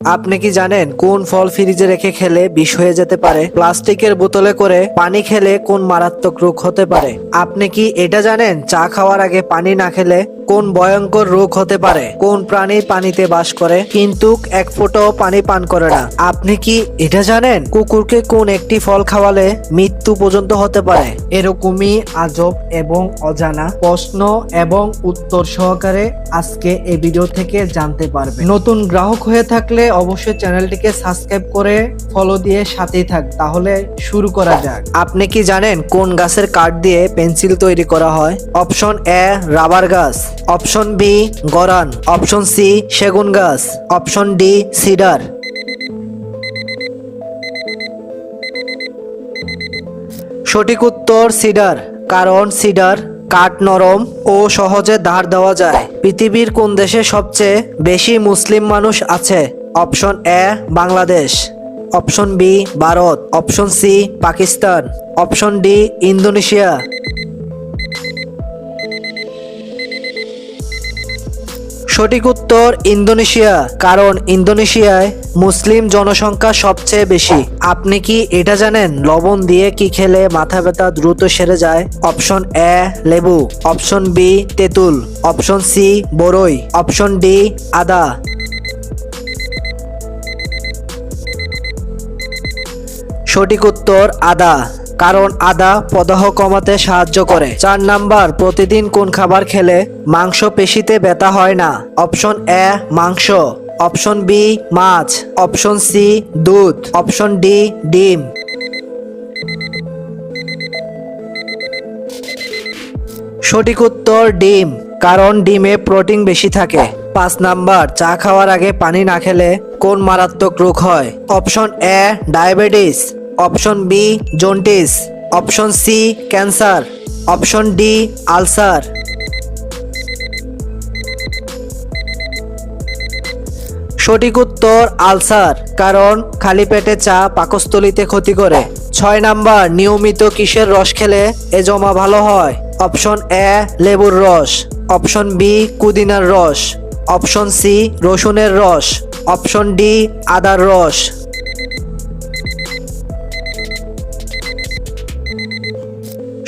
আপনি কি জানেন কোন ফল ফ্রিজে রেখে খেলে বিষ হয়ে যেতে পারে? প্লাস্টিকের বোতলে করে পানি খেলে কোন মারাত্মক রোগ হতে পারে? আপনি কি এটা জানেন চা খাওয়ার আগে পানি না খেলে কোন ভয়ঙ্কর রোগ হতে পারে? কোন প্রাণী পানিতে বাস করে? কিন্তু এক ফোঁটাও পানি পান করে না। আপনি কি এটা জানেন কুকুরকে কোন একটি ফল খাওয়ালে মৃত্যু পর্যন্ত হতে পারে? এরকমই আজব এবং অজানা প্রশ্ন এবং উত্তর সহকারে আজকে এই ভিডিও থেকে জানতে পারবে নতুন গ্রাহক হয়ে থাকলে অবশ্যই চ্যানেলটিকে সাবস্ক্রাইব করে ফলো দিয়ে সাথেই থাক। তাহলে শুরু করা যাক। আপনি কি জানেন কোন গাছের কাঠ দিয়ে পেন্সিল তৈরি করা হয়? অপশন এ, রাবার গাছ। অপশন বি, গরান। অপশন সি, সেগুন গাছ। Option D, cedar. সঠিক উত্তর সিডার, কারণ সিডার কাঠ নরম ও সহজে ধার দেওয়া যায়। পৃথিবীর কোন দেশে সবচেয়ে বেশি মুসলিম মানুষ আছে? Option A, Bangladesh. Option B, Bharat. Option C, Pakistan. Option D, Indonesia. সঠিক উত্তর, ইন্দোনেশিয়া, কারণ ইন্দোনেশিয়ায় মুসলিম জনসংখ্যা সবচেয়ে বেশি। আপনি কি এটা জানেন? লবণ দিয়ে কি খেলে মাথা ব্যথা দ্রুত সেরে যায়? অপশন এ, লেবু। অপশন বি, তেঁতুল। অপশন সি, বরই। অপশন ডি, আদা। সঠিক উত্তর আদা, কারণ আদা প্রদাহ কমাতে সাহায্য করে। চার নাম্বার, প্রতিদিন কোন খাবার খেলে মাংস পেশিতে ব্যথা হয় না? অপশন এ, মাংস। অপশন বি, মাছ। অপশন সি, দুধ। অপশন ডি, ডিম। সঠিক উত্তর ডিম, কারণ ডিমে প্রোটিন বেশি থাকে। পাঁচ নাম্বার, চা খাওয়ার আগে পানি না খেলে কোন মারাত্মক রোগ হয়? Option A, diabetes. Option B, jaundice. Option C, cancer. Option D, ulcer. সঠিক উত্তর, আলসার, কারণ খালি পেটে চা পাকস্থলিতে ক্ষতি করে। ছয় নাম্বার, নিয়মিত কিসের রস খেলে এ জমা ভালো হয়? অপশন এ, লেবুর রস। অপশন বি কুদিনার রস। অপশন সি, রসুনের রস। অপশন ডি, আদার রস।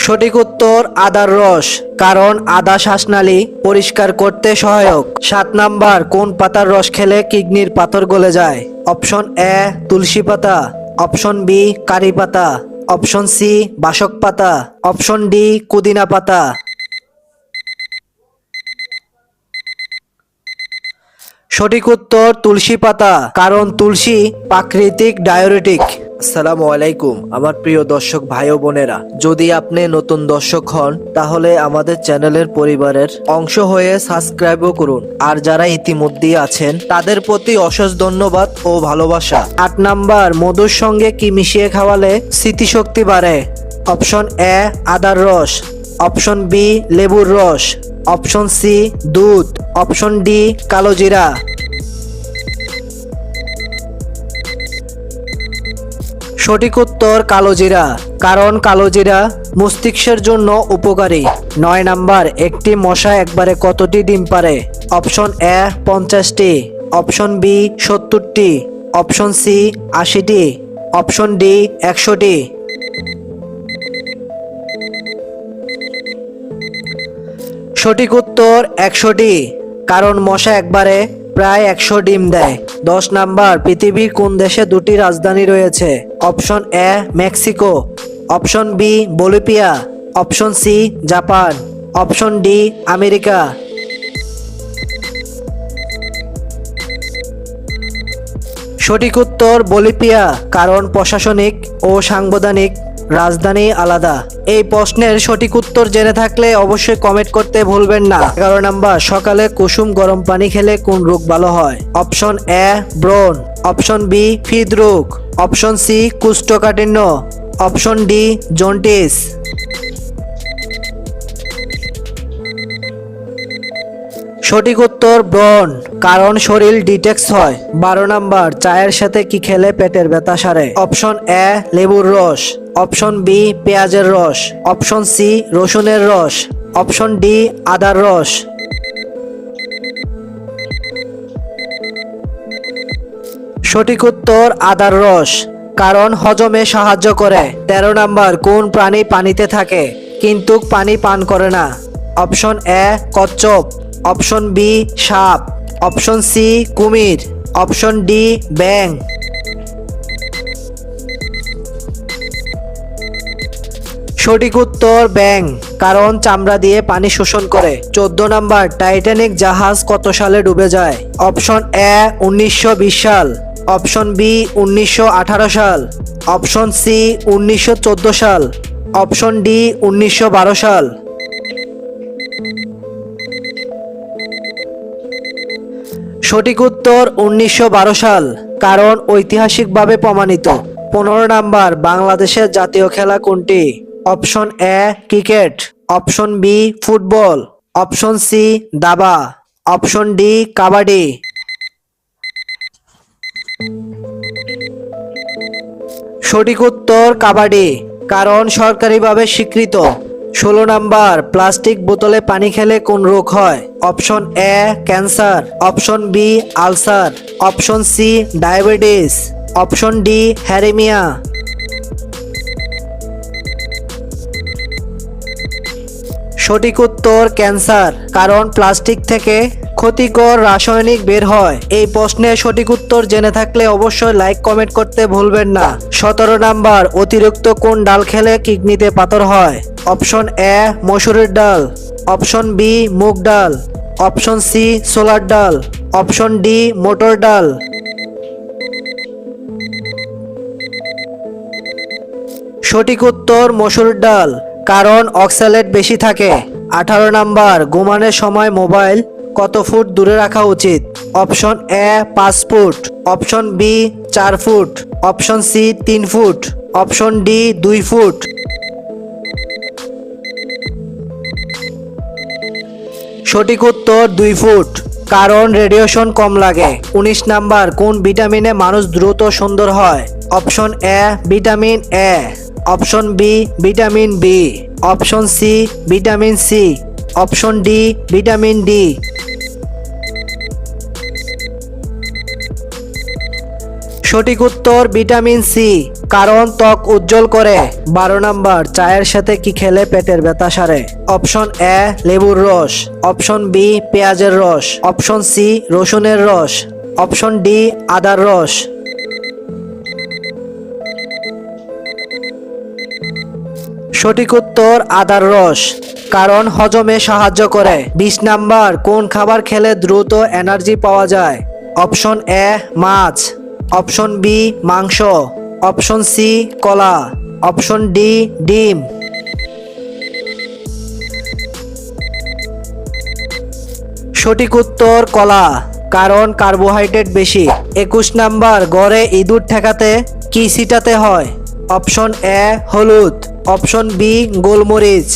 সঠিক উত্তর আদার রস, কারণ আদা শ্বাসনালী পরিষ্কার করতে সহায়ক। সাত নাম্বার, কোন পাতার রস খেলে কিডনির পাথর গলে যায়? অপশন এ, তুলসী পাতা। অপশন বি, কারি পাতা। অপশন সি, বাসক পাতা। অপশন ডি কুদিনা পাতা। সঠিক উত্তর তুলসী পাতা, কারণ তুলসী প্রাকৃতিক ডায়োরেটিক। আসসালামু আলাইকুম, আমার প্রিয় দর্শক ভাই ও বোনেরা। যদি আপনি নতুন দর্শক হন, তাহলে আমাদের চ্যানেলের পরিবারের অংশ হয়ে সাবস্ক্রাইবও করুন। আর যারা ইতিমধ্যেই আছেন, তাদের প্রতি অশেষ ধন্যবাদ ও ভালোবাসা। আট নাম্বার, মধুর সঙ্গে কি মিশিয়ে খাওয়ালে স্মৃতিশক্তি বাড়ে? অপশন এ, আদার রস। অপশন বি, লেবুর রস। অপশন সি, দুধ। অপশন ডি, কালো সঠিক উত্তর কালো জিরা, কারণ কালো জিরা মস্তিষ্কের জন্য উপকারী। নয় নাম্বার, একটি মশা একবারে কতটি ডিম পারে? অপশন এ, পঞ্চাশটি। অপশন বি, সত্তরটি। অপশন সি, আশিটি। অপশন ডি, একশোটি। সঠিক উত্তর একশোটি, কারণ মশা একবারে প্রায় একশো ডিম দেয়। দশ নাম্বার, পৃথিবীর কোন দেশে দুটি রাজধানী রয়েছে? Option A, Mexico. Option B Bolivia option C, Japan. Option D, America. সঠিক উত্তর বলিপিয়া কারণ প্রশাসনিক ও সাংবিধানিক রাজধানী আলাদা। এই প্রশ্নের সঠিক উত্তর জেনে থাকলে অবশ্যই কমেন্ট করতে ভুলবেন না। এগারো নাম্বার, সকালে কুসুম গরম পানি খেলে কোন রোগ ভালো হয়? অপশন এ ব্রন অপশন বি হৃদরোগ। অপশন সি কুষ্ঠকাঠিন্য। অপশন ডি জন্টিস সঠিক উত্তর ব্রন কারণ শরীর ডিটেক্স হয়। বারো নাম্বার, চায়ের সাথে কি খেলে পেটের ব্যথা সারে? অপশন এ লেবুর রস। অপশন বি, পেঁয়াজের রস। অপশন সি, রসুনের রস। অপশন ডি, আদার রস। সঠিক উত্তর, আদার রস, কারণ হজমে সাহায্য করে। তেরো নাম্বার, কোন প্রাণী পানিতে থাকে, কিন্তু পানি পান করে না? অপশন এ, কচ্ছপ। অপশন বি, সাপ। অপশন সি, কুমির। অপশন ডি ব্যাং সঠিক উত্তর ব্যাং, কারণ চামড়া দিয়ে পানি শোষণ করে। চোদ্দ নাম্বার, টাইটানিক জাহাজ কত সালে ডুবে যায়? অপশন এ, উনিশশো বিশ সাল। অপশন বি, উনিশশো আঠারো সাল। অপশন সি, উনিশশো চোদ্দ সাল। অপশন ডি, উনিশশো বারো সাল। সঠিক উত্তর, উনিশশো বারো সাল, কারণ ঐতিহাসিকভাবে প্রমাণিত। পনেরো নাম্বার, বাংলাদেশের জাতীয় খেলা কোনটি? Option A cricket, option B football, option C দাবা, অপশন ডি কাবাডি। সঠিক উত্তর কাবাডি, কারণ সরকারিভাবে স্বীকৃত। ষোলো নাম্বার, প্লাস্টিক বোতলে পানি খেলে কোন রোগ হয়? Option A cancer, option B ulcer, option C diabetes, option D হ্যারিমিয়া। সঠিক উত্তর ক্যান্সার, কারণ প্লাস্টিক থেকে ক্ষতিকর রাসায়নিক বের হয়। এই প্রশ্নের সঠিক উত্তর জেনে থাকলে অবশ্যই লাইক, কমেন্ট করতে ভুলবেন না। সতেরো নাম্বার, অতিরিক্ত কোন ডাল খেলে কিডনিতে পাথর হয়? অপশন এ, মসুরের ডাল। অপশন বি, মুগ ডাল। অপশন সি সোলার ডাল। অপশন ডি, মোটর ডাল। সঠিক উত্তর মসুর ডাল। কারণ অক্সালেট বেশি থাকে। আঠারো নাম্বার ঘুমানোর সময় মোবাইল কত ফুট দূরে রাখা উচিত? অপশন এ, পাঁচ ফুট। অপশন বি, চার ফুট। অপশন সি, তিন ফুট। অপশন ডি, দুই ফুট। সঠিক উত্তর, দুই ফুট। কারণ রেডিয়েশন কম লাগে। উনিশ নাম্বার, কোন ভিটামিনে মানুষ দ্রুত সুন্দর হয়? Option A, vitamin A. Option B, vitamin B. Option C, vitamin C. Option D, vitamin D. সঠিক উত্তর ভিটামিন সি, কারণ ত্বক উজ্জ্বল করে। বারো নাম্বার, চায়ের সাথে কি খেলে পেটের ব্যথা সারে? অপশন এ, লেবুর রস। অপশন বি, পেঁয়াজের রস। অপশন সি, রসুনের রস। অপশন ডি, আদার রস। সঠিক উত্তর আদার রস, কারণ হজমে সাহায্য করে। বিশ নাম্বার, কোন খাবার খেলে দ্রুত এনার্জি পাওয়া যায়? অপশন এ, মাছ। অপশন বি, মাংস। অপশন সি, কলা। অপশন ডি, ডিম। সঠিক উত্তর কলা, কারণ কার্বোহাইড্রেট বেশি। একুশ নাম্বার, গড়ে ইঁদুর ঠেকাতে কি ছিটাতে হয়? অপশন এ, হলুদ। অপশন বি গোলমরিচ,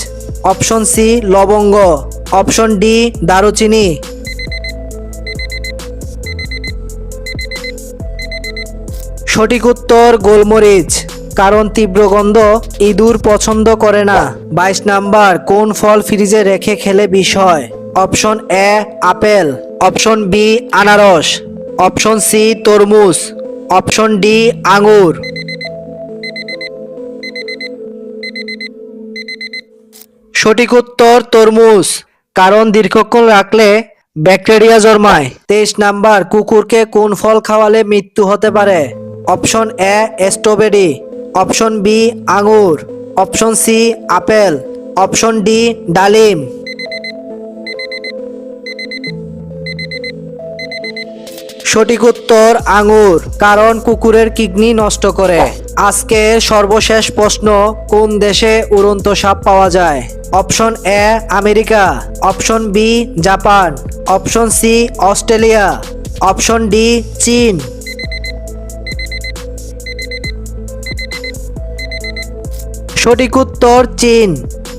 অপশন সি লবঙ্গ, অপশন ডি দারুচিনি। সঠিক উত্তর গোলমরিচ, কারণ তীব্র গন্ধ ইঁদুর পছন্দ করে না। বাইশ নাম্বার, কোন ফল ফ্রিজে রেখে খেলে বিষ হয়? Option A apple, option B আনারস, অপশন সি তরমুজ, অপশন ডি আঙুর। সঠিক উত্তর তরমুজ, কারণ দীর্ঘক্ষণ রাখলে ব্যাকটেরিয়া জন্মায়। তেইশ নাম্বার, কুকুরকে কোন ফল খাওয়ালে মৃত্যু হতে পারে? Option A, strawberry. Option B, আঙুর। Option C, apple. Option D, ডালিম। সঠিক উত্তর, আঙুর, কারণ কুকুরের কিডনি নষ্ট করে। আজকে সর্বশেষ প্রশ্ন, কোন দেশে উড়ন্ত সাপ পাওয়া যায়? Option A America, option B Japan, option C Australia, option D চীন। সঠিক উত্তর চীন,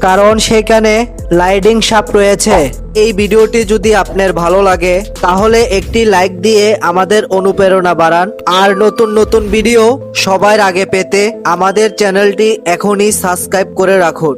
কারণ সেখানে লাইডিং সাপ রয়েছে। এই ভিডিওটি যদি আপনার ভালো লাগে, তাহলে একটি লাইক দিয়ে আমাদের অনুপ্রেরণা বাড়ান। আর নতুন নতুন ভিডিও সবার আগে পেতে আমাদের চ্যানেলটি এখনই সাবস্ক্রাইব করে রাখুন।